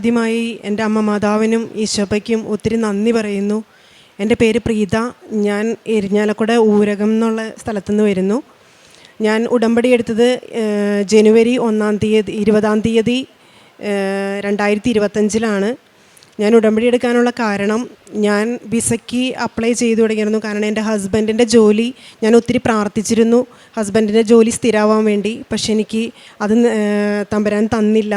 ആദ്യമായി എന്റെ അമ്മ മാതാവിനും ഈശോപ്പയ്ക്കും ഒത്തിരി നന്ദി പറയുന്നു. എന്റെ പേര് പ്രീത. ഞാൻ എരിഞ്ഞാലക്കുട ഊരകം എന്നുള്ള സ്ഥലത്തുനിന്ന് വരുന്നു. ഞാൻ ഉടമ്പടി എടുത്തത് ജനുവരി ഒന്നാം തീയതി ഇരുപതാം തീയതി രണ്ടായിരത്തി ഇരുപത്തഞ്ചിലാണ് ഞാൻ ഉടമ്പടി എടുക്കാനുള്ള കാരണം ഞാൻ വിസയ്ക്ക് അപ്ലൈ ചെയ്തു തുടങ്ങിയിരുന്നു. കാരണം എന്റെ ഹസ്ബൻഡിന്റെ ജോലി ഞാൻ ഒത്തിരി പ്രാർത്ഥിച്ചിരുന്നു. ഹസ്ബൻഡിന്റെ ജോലി സ്ഥിരമാവാൻ വേണ്ടി. പക്ഷെ എനിക്ക് അത് തമ്പരാൻ തന്നില്ല.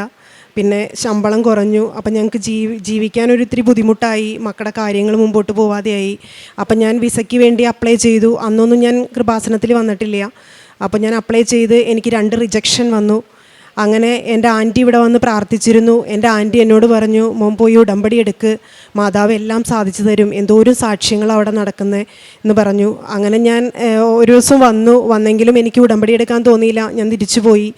പിന്നെ ശമ്പളം കുറഞ്ഞു. അപ്പം ഞങ്ങൾക്ക് ജീവി ജീവിക്കാൻ ഒരിത്തിരി ബുദ്ധിമുട്ടായി. മക്കളുടെ കാര്യങ്ങൾ മുമ്പോട്ട് പോവാതെയായി. അപ്പം ഞാൻ വിസയ്ക്ക് വേണ്ടി അപ്ലൈ ചെയ്തു. അന്നൊന്നും ഞാൻ കൃപാസനത്തിൽ വന്നിട്ടില്ല. അപ്പം ഞാൻ അപ്ലൈ ചെയ്ത് എനിക്ക് രണ്ട് റിജക്ഷൻ വന്നു. അങ്ങനെ എന്റെ ആന്റി ഇവിടെ വന്ന് പ്രാർത്ഥിച്ചിരുന്നു. എന്റെ ആന്റി എന്നോട് പറഞ്ഞു മോൻ പോയി ഉടമ്പടി എടുക്ക്. മാതാവ് എല്ലാം സാധിച്ചു തരും. എന്തോരം സാക്ഷ്യങ്ങൾ അവിടെ നടക്കുന്നത് എന്ന് പറഞ്ഞു. അങ്ങനെ ഞാൻ ഒരു ദിവസം വന്നു. വന്നെങ്കിലും എനിക്ക് ഉടമ്പടി എടുക്കാൻ തോന്നിയില്ല. ഞാൻ തിരിച്ചു പോയി.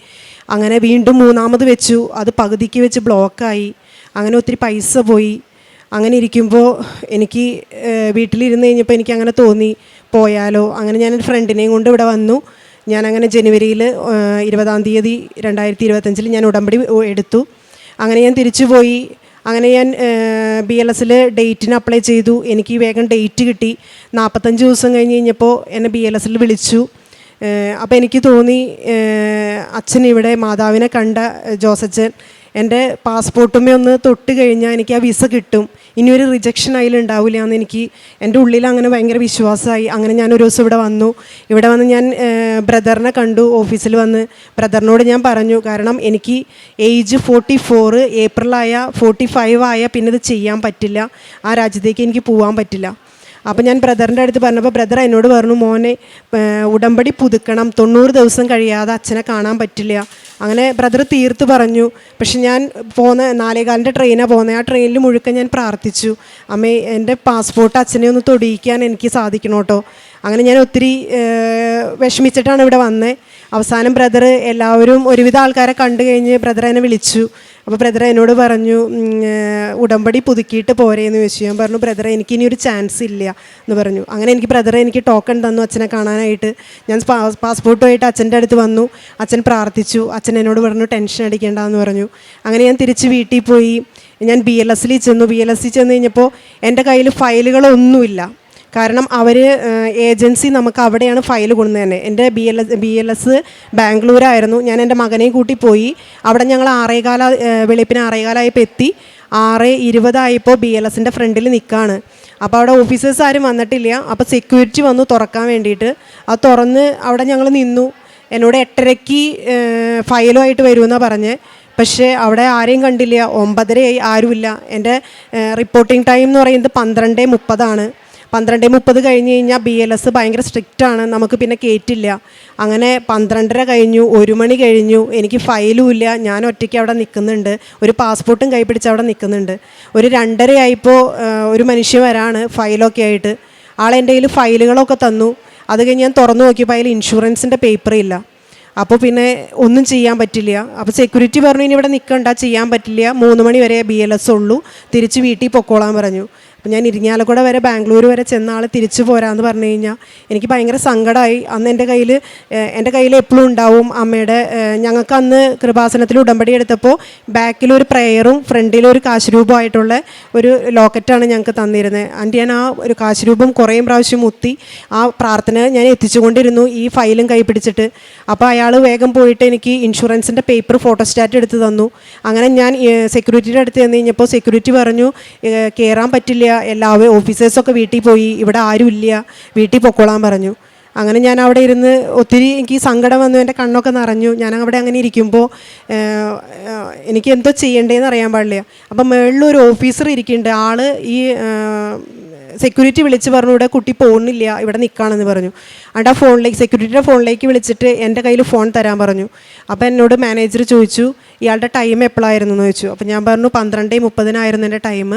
അങ്ങനെ വീണ്ടും മൂന്നാമത് വെച്ചു. അത് പകുതിക്ക് വെച്ച് ബ്ലോക്കായി. അങ്ങനെ ഒത്തിരി പൈസ പോയി. അങ്ങനെ ഇരിക്കുമ്പോൾ എനിക്ക് വീട്ടിലിരുന്ന് കഴിഞ്ഞപ്പോൾ എനിക്ക് അങ്ങനെ തോന്നി പോയാലോ? അങ്ങനെ ഞാൻ ഫ്രണ്ടിനെയും കൊണ്ട് ഇവിടെ വന്നു. ഞാൻ അങ്ങനെ ജനുവരിയിൽ ഇരുപതാം തീയതി രണ്ടായിരത്തി ഇരുപത്തഞ്ചിൽ ഞാൻ ഉടമ്പടി എടുത്തു. അങ്ങനെ ഞാൻ തിരിച്ചു പോയി. അങ്ങനെ ഞാൻ ബി എൽ എസിൽ ഡേറ്റിന് അപ്ലൈ ചെയ്തു. എനിക്ക് വേഗം ഡേറ്റ് കിട്ടി. നാൽപ്പത്തഞ്ച് ദിവസം കഴിഞ്ഞ് കഴിഞ്ഞപ്പോൾ എന്നെ ബി എൽ എസിൽ വിളിച്ചു. അപ്പോൾ എനിക്ക് തോന്നി അച്ഛൻ ഇവിടെ മാതാവിനെ കണ്ട ജോസച്ചൻ എന്റെ പാസ്പോർട്ടുമേ ഒന്ന് തൊട്ട് കഴിഞ്ഞാൽ എനിക്ക് ആ വിസ കിട്ടും. ഇനി ഒരു റിജക്ഷൻ അതിലുണ്ടാവില്ല എന്ന് എനിക്ക് എന്റെ ഉള്ളിൽ അങ്ങനെ ഭയങ്കര വിശ്വാസമായി. അങ്ങനെ ഞാൻ ഒരു ദിവസം ഇവിടെ വന്നു. ഇവിടെ വന്ന് ഞാൻ ബ്രദറിനെ കണ്ടു ഓഫീസിൽ വന്ന്. ബ്രദറിനോട് ഞാൻ പറഞ്ഞു കാരണം എനിക്ക് ഏജ് ഫോർട്ടി ഫോറ് ഏപ്രിലായ ഫോർട്ടി ഫൈവ് ആയ പിന്നെ ഇത് ചെയ്യാൻ പറ്റില്ല. ആ രാജ്യത്തേക്ക് എനിക്ക് പോകാൻ പറ്റില്ല. അപ്പോൾ ഞാൻ ബ്രദറിന്റെ അടുത്ത് പറഞ്ഞപ്പോൾ ബ്രദർ എന്നോട് പറഞ്ഞു മോനെ ഉടമ്പടി പുതുക്കണം. തൊണ്ണൂറ് ദിവസം കഴിയാതെ അച്ഛനെ കാണാൻ പറ്റില്ല. അങ്ങനെ ബ്രദർ തീർത്ത് പറഞ്ഞു. പക്ഷെ ഞാൻ പോന്ന നാലേകാലിന്റെ ട്രെയിനാണ് പോകുന്നത് ആ ട്രെയിനിൽ മുഴുക്കം ഞാൻ പ്രാർത്ഥിച്ചു. അമ്മേ എന്റെ പാസ്പോർട്ട് അച്ഛനെ ഒന്ന് തൊടിയിക്കാൻ എനിക്ക് സാധിക്കണം കേട്ടോ അങ്ങനെ ഞാൻ ഒത്തിരി വിഷമിച്ചിട്ടാണ് ഇവിടെ വന്നത് അവസാനം ബ്രദർ എല്ലാവരും ഒരുവിധ ആൾക്കാരെ കണ്ടു കഴിഞ്ഞ് ബ്രദർ എന്നെ വിളിച്ചു. അപ്പോൾ ബ്രദർ എന്നോട് പറഞ്ഞു ഉടമ്പടി പുതുക്കിയിട്ട് പോരേന്ന് ചോദിച്ചു. ഞാൻ പറഞ്ഞു ബ്രദർ എനിക്ക് ഇനി ഒരു ചാൻസ് ഇല്ല. എന്ന് പറഞ്ഞു. അങ്ങനെ എനിക്ക് ബ്രദർ എനിക്ക് ടോക്കൺ തന്നു അച്ഛനെ കാണാനായിട്ട്. ഞാൻ പാസ് പാസ്പോർട്ടുമായിട്ട് അച്ഛന്റെ അടുത്ത് വന്നു. അച്ഛൻ പ്രാർത്ഥിച്ചു. അച്ഛൻ എന്നോട് പറഞ്ഞു ടെൻഷൻ അടിക്കേണ്ടെന്ന് പറഞ്ഞു. അങ്ങനെ ഞാൻ തിരിച്ച് വീട്ടിൽ പോയി. ഞാൻ ബി എൽ എസിൽ ചെന്നു. ബി എൽ എസിൽ ചെന്ന് കഴിഞ്ഞപ്പോൾ എന്റെ കയ്യിൽ ഫയലുകളൊന്നുമില്ല കാരണം അവർ ഏജൻസി നമുക്ക് അവിടെയാണ് ഫയൽ കൊണ്ടുവന്നത് തന്നെ. എന്റെ B L S B L S ബാംഗ്ലൂരായിരുന്നു. ഞാൻ എന്റെ മകനെയും കൂട്ടി പോയി. അവിടെ ഞങ്ങൾ ആറേകാല വെളുപ്പിന് ആറേകാലായപ്പോൾ എത്തി. ആറ് ഇരുപതായപ്പോൾ ബി എൽ എസിന്റെ ഫ്രണ്ടിൽ നിൽക്കുകയാണ് അപ്പോൾ അവിടെ ഓഫീസേഴ്സ് ആരും വന്നിട്ടില്ല. അപ്പോൾ സെക്യൂരിറ്റി വന്നു തുറക്കാൻ വേണ്ടിയിട്ട്. അത് തുറന്ന് അവിടെ ഞങ്ങൾ നിന്നു. എന്നോട് എട്ടരയ്ക്ക് ഫയലുമായിട്ട് വരുമെന്നാണ് പറഞ്ഞ്. പക്ഷേ അവിടെ ആരെയും കണ്ടില്ല. ഒമ്പതരയായി ആരുമില്ല. എന്റെ റിപ്പോർട്ടിംഗ് ടൈം എന്ന് പറയുന്നത് പന്ത്രണ്ട് മുപ്പതാണ്. പന്ത്രണ്ട് മുപ്പത് കഴിഞ്ഞ് കഴിഞ്ഞാൽ ബി എൽ എസ് ഭയങ്കര സ്ട്രിക്റ്റ് ആണ്. നമുക്ക് പിന്നെ കയറ്റില്ല അങ്ങനെ പന്ത്രണ്ടര കഴിഞ്ഞു ഒരു മണി കഴിഞ്ഞു. എനിക്ക് ഫയലും ഇല്ല. ഞാൻ ഒറ്റയ്ക്ക് അവിടെ നിൽക്കുന്നുണ്ട് ഒരു പാസ്പോർട്ടും കൈ പിടിച്ച് അവിടെ നിൽക്കുന്നുണ്ട് ഒരു രണ്ടരയായപ്പോൾ ഒരു മനുഷ്യൻ വരാണ് ഫയലൊക്കെ ആയിട്ട്. ആളെന്റെ കയ്യിൽ ഫയലുകളൊക്കെ തന്നു. അത് കഴിഞ്ഞ് ഞാൻ തുറന്നു നോക്കിയപ്പോൾ അതിൽ ഇൻഷുറൻസിന്റെ പേപ്പർ ഇല്ല. അപ്പോൾ പിന്നെ ഒന്നും ചെയ്യാൻ പറ്റില്ല. അപ്പോൾ സെക്യൂരിറ്റി പറഞ്ഞു ഇനി ഇവിടെ നിൽക്കണ്ട ചെയ്യാൻ പറ്റില്ല. മൂന്ന് മണി വരെ ബി എൽ എസ് ഉള്ളൂ. തിരിച്ച് വീട്ടിൽ പൊക്കോളാൻ പറഞ്ഞു. അപ്പോൾ ഞാൻ ഇരിങ്ങാലക്കുട വരെ ബാംഗ്ലൂർ വരെ ചെന്ന ആൾ തിരിച്ചു പോരാന്ന് പറഞ്ഞു കഴിഞ്ഞാൽ എനിക്ക് ഭയങ്കര സങ്കടമായി അന്ന് എന്റെ കയ്യിൽ എന്റെ കയ്യിൽ എപ്പോഴും ഉണ്ടാവും അമ്മയുടെ ഞങ്ങൾക്ക് അന്ന് കൃപാസനത്തിൽ ഉടമ്പടി എടുത്തപ്പോൾ ബാക്കിലൊരു പ്രേയറും ഫ്രണ്ടിലൊരു കാശുരൂപമായിട്ടുള്ള ഒരു ലോക്കറ്റാണ് ഞങ്ങൾക്ക് തന്നിരുന്നത് ആന്റി ഞാൻ ആ ഒരു കാശുരൂപം കുറേ പ്രാവശ്യം മുത്തി ആ പ്രാർത്ഥന ഞാൻ എത്തിച്ചുകൊണ്ടിരുന്നു ഈ ഫയലും കൈ പിടിച്ചിട്ട് അപ്പോൾ അയാൾ വേഗം പോയിട്ട് എനിക്ക് ഇൻഷുറൻസിന്റെ പേപ്പർ ഫോട്ടോസ്റ്റാറ്റ് എടുത്ത് തന്നു. അങ്ങനെ ഞാൻ സെക്യൂരിറ്റിയുടെ അടുത്ത് ചെന്ന് കഴിഞ്ഞപ്പോൾ സെക്യൂരിറ്റി പറഞ്ഞു കയറാൻ പറ്റില്ല എല്ലാവരും ഓഫീസേഴ്സൊക്കെ വീട്ടിൽ പോയി ഇവിടെ ആരുമില്ല വീട്ടിൽ പൊക്കോളാൻ പറഞ്ഞു. അങ്ങനെ ഞാൻ അവിടെ ഇരുന്ന് ഒത്തിരി എനിക്ക് സങ്കടം വന്നു എന്റെ കണ്ണൊക്കെ നിറഞ്ഞു. ഞാൻ അവിടെ അങ്ങനെ ഇരിക്കുമ്പോൾ എനിക്ക് എന്തോ ചെയ്യേണ്ടതെന്ന് അറിയാൻ പാടില്ല. അപ്പം മേളിൽ ഒരു ഓഫീസർ ഇരിക്കുന്നുണ്ട്. ആൾ ഈ സെക്യൂരിറ്റി വിളിച്ച് പറഞ്ഞു ഇവിടെ കുട്ടി പോകുന്നില്ല ഇവിടെ നിൽക്കുകയാണെന്ന് പറഞ്ഞു. അവിടെ ആ ഫോണിലേക്ക് സെക്യൂരിറ്റിയുടെ ഫോണിലേക്ക് വിളിച്ചിട്ട് എന്റെ കയ്യിൽ ഫോൺ തരാൻ പറഞ്ഞു. അപ്പോൾ എന്നോട് മാനേജർ ചോദിച്ചു ഇയാളുടെ ടൈം എപ്പോഴായിരുന്നു എന്ന് ചോദിച്ചു. അപ്പോൾ ഞാൻ പറഞ്ഞു പന്ത്രണ്ട് മുപ്പതിനായിരുന്നു എന്റെ ടൈം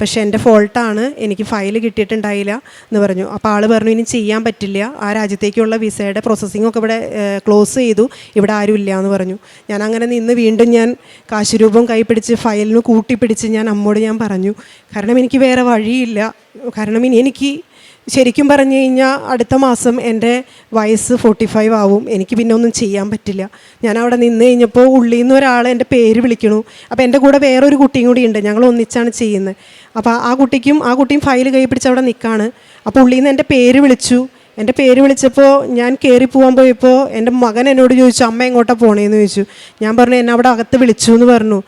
പക്ഷേ എന്റെ ഫോൾട്ടാണ് എനിക്ക് ഫയൽ കിട്ടിയിട്ടുണ്ടായില്ല എന്ന് പറഞ്ഞു. അപ്പോൾ ആൾ പറഞ്ഞു ഇനി ചെയ്യാൻ പറ്റില്ല. ആ രാജ്യത്തേക്കുള്ള വിസയുടെ പ്രോസസ്സിംഗ് ഒക്കെ ഇവിടെ ക്ലോസ് ചെയ്തു. ഇവിടെ ആരും ഇല്ല എന്ന് പറഞ്ഞു. ഞാൻ അങ്ങനെ നിന്ന് വീണ്ടും ഞാൻ കാശുരൂപം കൈ പിടിച്ച് ഫയലിന് കൂട്ടിപ്പിടിച്ച് ഞാൻ അമ്മോട് ഞാൻ പറഞ്ഞു കാരണം എനിക്ക് വേറെ വഴിയില്ല. ഇനി എനിക്ക് ശരിക്കും പറഞ്ഞു കഴിഞ്ഞാൽ അടുത്ത മാസം എന്റെ വയസ്സ് ഫോർട്ടി ഫൈവ് ആവും. എനിക്ക് പിന്നെ ഒന്നും ചെയ്യാൻ പറ്റില്ല. ഞാൻ അവിടെ നിന്ന് കഴിഞ്ഞപ്പോൾ ഉള്ളിൽ നിന്ന് ഒരാൾ എന്റെ പേര് വിളിക്കണു. അപ്പോൾ എന്റെ കൂടെ വേറൊരു കുട്ടിയും കൂടി ഉണ്ട്. ഞങ്ങൾ ഒന്നിച്ചാണ് ചെയ്യുന്നത്. അപ്പോൾ ആ കുട്ടിക്കും ആ കുട്ടിയും ഫയൽ കൈ പിടിച്ച് അവിടെ നിൽക്കുകയാണ്. അപ്പോൾ ഉള്ളിൽ നിന്ന് എന്റെ പേര് വിളിച്ചു. എന്റെ പേര് വിളിച്ചപ്പോൾ ഞാൻ കയറി പോകാൻ പോയപ്പോൾ എന്റെ മകൻ എന്നോട് ചോദിച്ചു അമ്മ എങ്ങോട്ടാണ് പോണേന്ന് ചോദിച്ചു. ഞാൻ പറഞ്ഞു എന്നെ അവിടെ അകത്ത് വിളിച്ചു എന്ന് പറഞ്ഞു.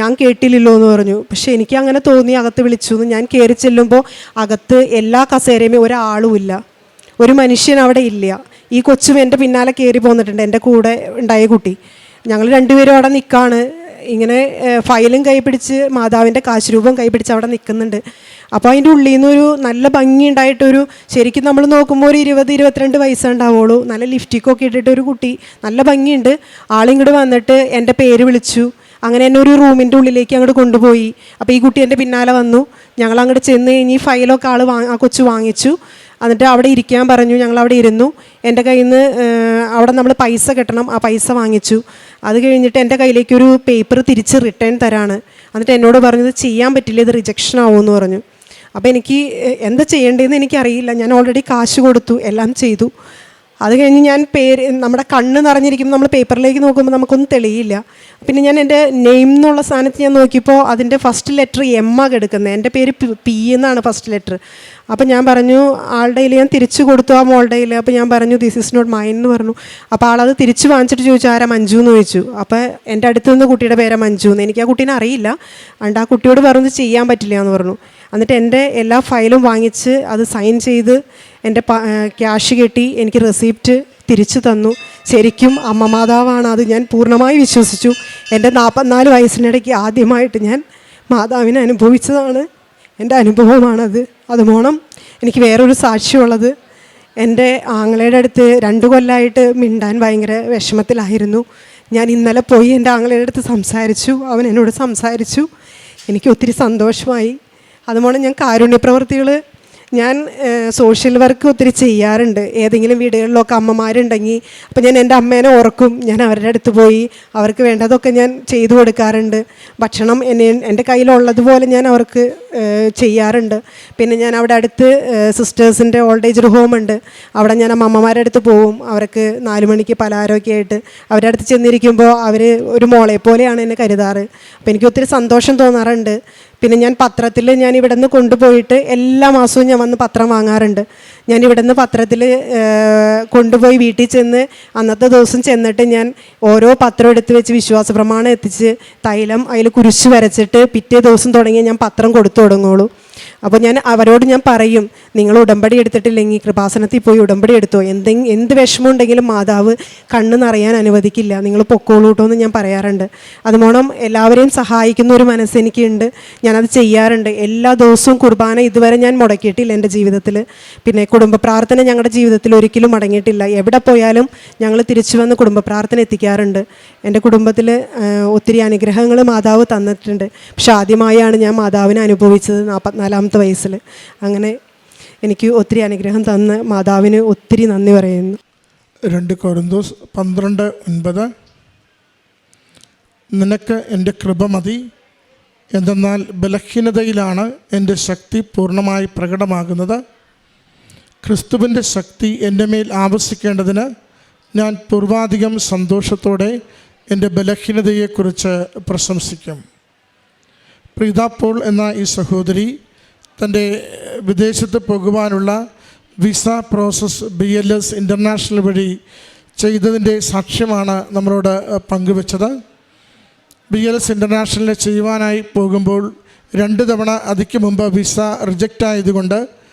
ഞാൻ കേട്ടില്ലല്ലോ എന്ന് പറഞ്ഞു. പക്ഷെ എനിക്ക് അങ്ങനെ തോന്നി അകത്ത് വിളിച്ചു ഞാൻ കയറി ചെല്ലുമ്പോൾ അകത്ത് എല്ലാ കസേരയുമേ ഒരാളുമില്ല ഒരു മനുഷ്യൻ അവിടെ ഇല്ല. ഈ കൊച്ചും എന്റെ പിന്നാലെ കയറി പോന്നിട്ടുണ്ട് എന്റെ കൂടെ ഉണ്ടായ കുട്ടി. ഞങ്ങൾ രണ്ടുപേരും അവിടെ നിൽക്കാണ് ഇങ്ങനെ ഫയലും കൈ പിടിച്ച് മാതാവിന്റെ കാശുരൂപം കൈ പിടിച്ച് അവിടെ നിൽക്കുന്നുണ്ട് അപ്പോൾ അതിന്റെ ഉള്ളിൽ നിന്നൊരു നല്ല ഭംഗി ഉണ്ടായിട്ടൊരു ശരിക്കും നമ്മൾ നോക്കുമ്പോൾ ഒരു ഇരുപത് ഇരുപത്തിരണ്ട് വയസ്സുണ്ടാവുള്ളൂ നല്ല ലിഫ്റ്റിക്കൊക്കെ ഇട്ടിട്ട് ഒരു കുട്ടി. നല്ല ഭംഗിയുണ്ട്. ആളിങ്ങോട്ട് വന്നിട്ട് എന്റെ പേര് വിളിച്ചു. അങ്ങനെ എന്നെ ഒരു റൂമിന്റെ ഉള്ളിലേക്ക് അങ്ങോട്ട് കൊണ്ടുപോയി. അപ്പോൾ ഈ കുട്ടി എന്റെ പിന്നാലെ വന്നു. ഞങ്ങൾ അങ്ങോട്ട് ചെന്ന് കഴിഞ്ഞ് ഫയലൊക്കെ ആൾ വാ ആ കൊച്ചു വാങ്ങിച്ചു. എന്നിട്ട് അവിടെ ഇരിക്കാൻ പറഞ്ഞു. ഞങ്ങൾ അവിടെ ഇരുന്നു. എന്റെ കയ്യിൽ നിന്ന് അവിടെ നമ്മൾ പൈസ കെട്ടണം. ആ പൈസ വാങ്ങിച്ചു. അത് കഴിഞ്ഞിട്ട് എന്റെ കയ്യിലേക്ക് ഒരു പേപ്പർ തിരിച്ച് റിട്ടേൺ തരാണ്. എന്നിട്ട് എന്നോട് പറഞ്ഞത് ചെയ്യാൻ പറ്റില്ല ഇത് റിജക്ഷൻ ആവുമെന്ന് പറഞ്ഞു. അപ്പോൾ എനിക്ക് എന്താ ചെയ്യേണ്ടതെന്ന് എനിക്കറിയില്ല. ഞാൻ ഓൾറെഡി കാശ് കൊടുത്തു. എല്ലാം ചെയ്തു. അത് കഴിഞ്ഞ് ഞാൻ പേര് നമ്മുടെ കണ്ണ് നിറഞ്ഞിരിക്കുമ്പോൾ നമ്മൾ പേപ്പറിലേക്ക് നോക്കുമ്പോൾ നമുക്കൊന്നും തെളിയില്ല. പിന്നെ ഞാൻ എന്റെ നെയിം എന്നുള്ള സ്ഥാനത്ത് ഞാൻ നോക്കിയപ്പോൾ അതിന്റെ ഫസ്റ്റ് ലെറ്റർ എം ആ കിടക്കുന്നത് എന്റെ പേര് പി- എന്നാണ് ഫസ്റ്റ് ലെറ്റർ അപ്പോൾ ഞാൻ പറഞ്ഞു ആളുടെ കയ്യിൽ ഞാൻ തിരിച്ചു കൊടുത്തു ആ മോളുടെ കയ്യിൽ അപ്പോൾ ഞാൻ പറഞ്ഞു ദിസ് ഇസ് നോട്ട് മൈൻ എന്ന് പറഞ്ഞു. അപ്പോൾ ആളത് തിരിച്ച് വാങ്ങിച്ചിട്ട് ചോദിച്ചു ആരാ മഞ്ജു എന്ന് ചോദിച്ചു. അപ്പോൾ എന്റെ അടുത്ത് നിന്ന് കുട്ടിയുടെ പേരാ മഞ്ജു എന്ന്. എനിക്ക് ആ കുട്ടീനെ അറിയില്ല. അണ്ട് ആ കുട്ടിയോട് പറഞ്ഞു ചെയ്യാൻ പറ്റില്ല എന്ന് പറഞ്ഞു. എന്നിട്ട് എന്റെ എല്ലാ ഫയലും വാങ്ങിച്ച് അത് സൈൻ ചെയ്ത് എന്റെ ക്യാഷ് കെട്ടി എനിക്ക് റെസിപ്റ്റ് തിരിച്ചു തന്നു. ശരിക്കും അമ്മ മാതാവാണ് അത് ഞാൻ പൂർണമായി വിശ്വസിച്ചു. എന്റെ നാൽപ്പത്തിനാല് വയസ്സിനിടയ്ക്ക് ആദ്യമായിട്ട് ഞാൻ മാതാവിനെ അനുഭവിച്ചതാണ്. എന്റെ അനുഭവമാണത്. അതുമോണം എനിക്ക് വേറൊരു സാക്ഷിയുള്ളത് എന്റെ ആങ്ങളയുടെ അടുത്ത് രണ്ട് കൊല്ലമായിട്ട് മിണ്ടാൻ ഭയങ്കര വിഷമത്തിലായിരുന്നു. ഞാൻ ഇന്നലെ പോയി എന്റെ ആങ്ങളയുടെ അടുത്ത് സംസാരിച്ചു. അവൻ എന്നോട് സംസാരിച്ചു. എനിക്ക് ഒത്തിരി സന്തോഷമായി. അതുപോലെ ഞാൻ കാരുണ്യ പ്രവർത്തികൾ ഞാൻ സോഷ്യൽ വർക്ക് ഒത്തിരി ചെയ്യാറുണ്ട്. ഏതെങ്കിലും വീടുകളിലൊക്കെ അമ്മമാരുണ്ടെങ്കിൽ അപ്പോൾ ഞാൻ എന്റെ അമ്മേനെ ഓർക്കും. ഞാൻ അവരുടെ അടുത്ത് പോയി അവർക്ക് വേണ്ടതൊക്കെ ഞാൻ ചെയ്തു കൊടുക്കാറുണ്ട്. ഭക്ഷണം എന്നെ എന്റെ കയ്യിലുള്ളതുപോലെ ഞാൻ അവർക്ക് ചെയ്യാറുണ്ട്. പിന്നെ ഞാൻ അവിടെ അടുത്ത് സിസ്റ്റേഴ്സിന്റെ ഓൾഡ് ഏജ് ഹോം ഉണ്ട്. അവിടെ ഞാൻ അമ്മമാരുടെ അടുത്ത് പോവും. അവർക്ക് നാല് മണിക്ക് പലഹാരമൊക്കെ ആയിട്ട് അവരുടെ അടുത്ത് ചെന്നിരിക്കുമ്പോൾ അവർ ഒരു മോളെ പോലെയാണ് എന്നെ കരുതാറ്. അപ്പോൾ എനിക്ക് ഒത്തിരി സന്തോഷം തോന്നാറുണ്ട്. പിന്നെ ഞാൻ പത്രത്തിൽ ഞാൻ ഇവിടെ നിന്ന് കൊണ്ടുപോയിട്ട് എല്ലാ മാസവും ഞാൻ വന്ന് പത്രം വാങ്ങാറുണ്ട്. ഞാൻ ഇവിടുന്ന് പത്രത്തിൽ കൊണ്ടുപോയി വീട്ടിൽ ചെന്ന് അന്നത്തെ ദിവസം ചെന്നിട്ട് ഞാൻ ഓരോ പത്രം എടുത്ത് വെച്ച് വിശ്വാസ പ്രമാണം എത്തിച്ച് തൈലം അതിൽ കുരിശ് വരച്ചിട്ട് പിറ്റേ ദിവസം തുടങ്ങി ഞാൻ പത്രം കൊടുത്തു തുടങ്ങുള്ളൂ. അപ്പോൾ ഞാൻ അവരോട് ഞാൻ പറയും നിങ്ങൾ ഉടമ്പടി എടുത്തിട്ടില്ലെങ്കിൽ കൃപാസനത്തിൽ പോയി ഉടമ്പടി എടുത്തോ? എന്തെങ്കിലും എന്ത് വിഷമം ഉണ്ടെങ്കിലും മാതാവ് കണ്ണ് നിറയാൻ അനുവദിക്കില്ല. നിങ്ങൾ പൊക്കോളൂ കേട്ടോ എന്ന് ഞാൻ പറയാറുണ്ട്. അതുമോണം എല്ലാവരെയും സഹായിക്കുന്ന ഒരു മനസ്സെനിക്കുണ്ട് ഞാനത് ചെയ്യാറുണ്ട്. എല്ലാ ദിവസവും കുർബാന ഇതുവരെ ഞാൻ മുടക്കിയിട്ടില്ല എന്റെ ജീവിതത്തിൽ പിന്നെ കുടുംബ പ്രാർത്ഥന ഞങ്ങളുടെ ജീവിതത്തിൽ ഒരിക്കലും അടങ്ങിയിട്ടില്ല എവിടെ പോയാലും ഞങ്ങൾ തിരിച്ചു വന്ന് കുടുംബ പ്രാർത്ഥന എത്തിക്കാറുണ്ട്. എന്റെ കുടുംബത്തിൽ ഒത്തിരി അനുഗ്രഹങ്ങൾ മാതാവ് തന്നിട്ടുണ്ട്. പക്ഷെ ആദ്യമായാണ് ഞാൻ മാതാവിനെ അനുഭവിച്ചത് നാൽപ്പത്തിനാലാമത്തെ വയസ്സിൽ. അങ്ങനെ എനിക്ക് ഒത്തിരി അനുഗ്രഹം തന്ന് മാതാവിന് ഒത്തിരി നന്ദി പറയുന്നു. രണ്ട് കൊരന്തോസ് പന്ത്രണ്ട് ഒൻപത്. നിനക്ക് എന്റെ കൃപ മതി. എന്തെന്നാൽ ബലഹീനതയിലാണ് എന്റെ ശക്തി പൂർണമായി പ്രകടമാകുന്നത്. ക്രിസ്തുവിന്റെ ശക്തി എന്റെ മേൽ ആവശ്യിക്കേണ്ടതിന് ഞാൻ പൂർവാധികം സന്തോഷത്തോടെ എന്റെ ബലഹീനതയെക്കുറിച്ച് പ്രശംസിക്കും. പ്രീത പോൾ എന്ന ഈ സഹോദരി തന്റെ വിദേശത്ത് പോകുവാനുള്ള visa process B L S international വഴി ചെയ്തതിന്റെ സാക്ഷ്യമാണ് നമ്മളോട് പങ്കുവച്ചത്. ബി എൽ എസ് ഇന്റർനാഷണലിൽ ചെയ്യുവാനായി പോകുമ്പോൾ രണ്ട് തവണ അതിക്ക് മുമ്പ് വിസ റിജക്റ്റ് ആയതുകൊണ്ട്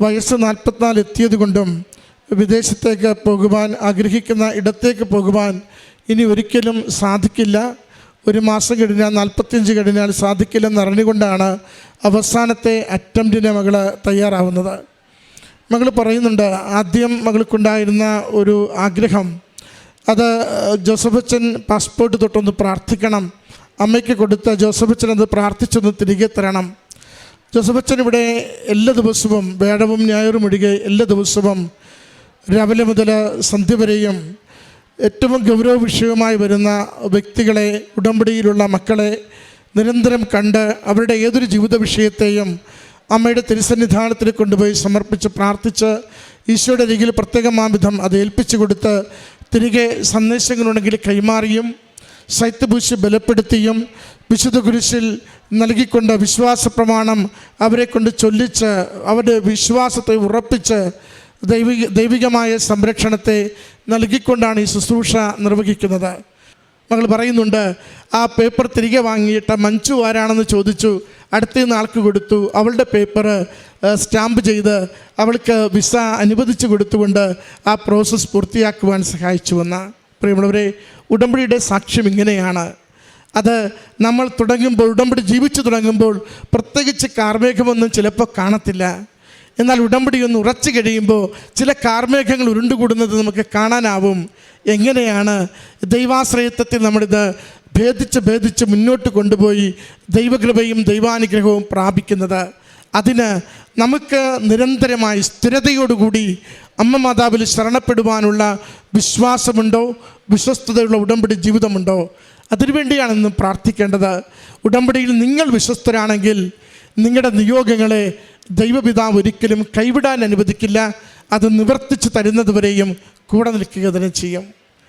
വയസ്സ് നാൽപ്പത്തിനാല് എത്തിയത് കൊണ്ടും വിദേശത്തേക്ക് പോകുവാൻ ആഗ്രഹിക്കുന്ന ഇടത്തേക്ക് പോകുവാൻ ഇനി ഒരിക്കലും സാധിക്കില്ല. ഒരു മാസം കഴിഞ്ഞാൽ നാൽപ്പത്തിയഞ്ച് കഴിഞ്ഞാൽ സാധിക്കില്ലെന്ന് അറിഞ്ഞുകൊണ്ടാണ് അവസാനത്തെ അറ്റംപ്റ്റിന് മകൾ തയ്യാറാവുന്നത്. മകൾ പറയുന്നുണ്ട് ആദ്യം മകൾക്കുണ്ടായിരുന്ന ഒരു ആഗ്രഹം അത് ജോസഫച്ചൻ പാസ്പോർട്ട് തൊട്ടൊന്ന് പ്രാർത്ഥിക്കണം. അമ്മയ്ക്ക് കൊടുത്ത ജോസഫച്ചൻ അത് പ്രാർത്ഥിച്ചൊന്ന് തിരികെ തരണം. ജോസഫച്ചൻ ഇവിടെ എല്ലാ ദിവസവും വേടവും ഞായറും ഒഴികെ എല്ലാ ദിവസവും രാവിലെ മുതൽ സന്ധ്യ വരെയും ഏറ്റവും ഗൗരവ വിഷയവുമായി വരുന്ന വ്യക്തികളെ ഉടമ്പടിയിലുള്ള മക്കളെ നിരന്തരം കണ്ട് അവരുടെ ഏതൊരു ജീവിത വിഷയത്തെയും അമ്മയുടെ തിരുസന്നിധാനത്തിൽ കൊണ്ടുപോയി സമർപ്പിച്ച് പ്രാർത്ഥിച്ച് ഈശോയുടെ രീതിയിൽ പ്രത്യേകമാം വിധം അത് ഏൽപ്പിച്ചു കൊടുത്ത് തിരികെ സന്ദേശങ്ങളുണ്ടെങ്കിൽ കൈമാറിയും ശൈത്യപൂശി ബലപ്പെടുത്തിയും വിശുദ്ധ കുരിശിൽ നൽകിക്കൊണ്ട് വിശ്വാസ പ്രമാണം അവരെ കൊണ്ട് ചൊല്ലിച്ച് അവരുടെ വിശ്വാസത്തെ ഉറപ്പിച്ച് ദൈവിക ദൈവികമായ സംരക്ഷണത്തെ നൽകിക്കൊണ്ടാണ് ഈ ശുശ്രൂഷ നിർവഹിക്കുന്നത്. മകൾ പറയുന്നുണ്ട് ആ പേപ്പർ തിരികെ വാങ്ങിയിട്ട് മഞ്ജു ആരാണെന്ന് ചോദിച്ചു. അടുത്ത ആൾക്ക് കൊടുത്തു. അവളുടെ പേപ്പർ സ്റ്റാമ്പ് ചെയ്ത് അവൾക്ക് വിസ അനുവദിച്ചു കൊടുത്തുകൊണ്ട് ആ പ്രോസസ്സ് പൂർത്തിയാക്കുവാൻ സഹായിച്ചുവെന്ന്. പ്രിയമുള്ളവരെ ഉടമ്പടിയുടെ സാക്ഷ്യം ഇങ്ങനെയാണ്. അത് നമ്മൾ തുടങ്ങുമ്പോൾ ഉടമ്പടി ജീവിച്ചു തുടങ്ങുമ്പോൾ പ്രത്യേകിച്ച് കാർമേഘമൊന്നും ചിലപ്പോൾ കാണത്തില്ല. എന്നാൽ ഉടമ്പടി ഒന്ന് ഉറച്ചു കഴിയുമ്പോൾ ചില കാർമേഘങ്ങൾ ഉരുണ്ടുകൂടുന്നത് നമുക്ക് കാണാനാവും. എങ്ങനെയാണ്? ദൈവാശ്രയത്വത്തിൽ നമ്മളിത് ഭേദിച്ച് ഭേദിച്ച് മുന്നോട്ട് കൊണ്ടുപോയി ദൈവകൃപയും ദൈവാനുഗ്രഹവും പ്രാപിക്കുന്നത്. അതിന് നമുക്ക് നിരന്തരമായി സ്ഥിരതയോടുകൂടി അമ്മ മാതാവിൽ ശരണപ്പെടുവാനുള്ള വിശ്വാസമുണ്ടോ? വിശ്വസ്തതയുള്ള ഉടമ്പടി ജീവിതമുണ്ടോ? അതിനുവേണ്ടിയാണ് ഇന്ന് പ്രാർത്ഥിക്കേണ്ടത്. ഉടമ്പടിയിൽ നിങ്ങൾ വിശ്വസ്തരാണെങ്കിൽ നിങ്ങളുടെ നിയോഗങ്ങളെ ദൈവപിതാവ് ഒരിക്കലും കൈവിടാൻ അനുവദിക്കില്ല. അത് നിവർത്തിച്ച് തരുന്നതുവരെയും കൂടെ നിൽക്കുക തന്നെ ചെയ്യും.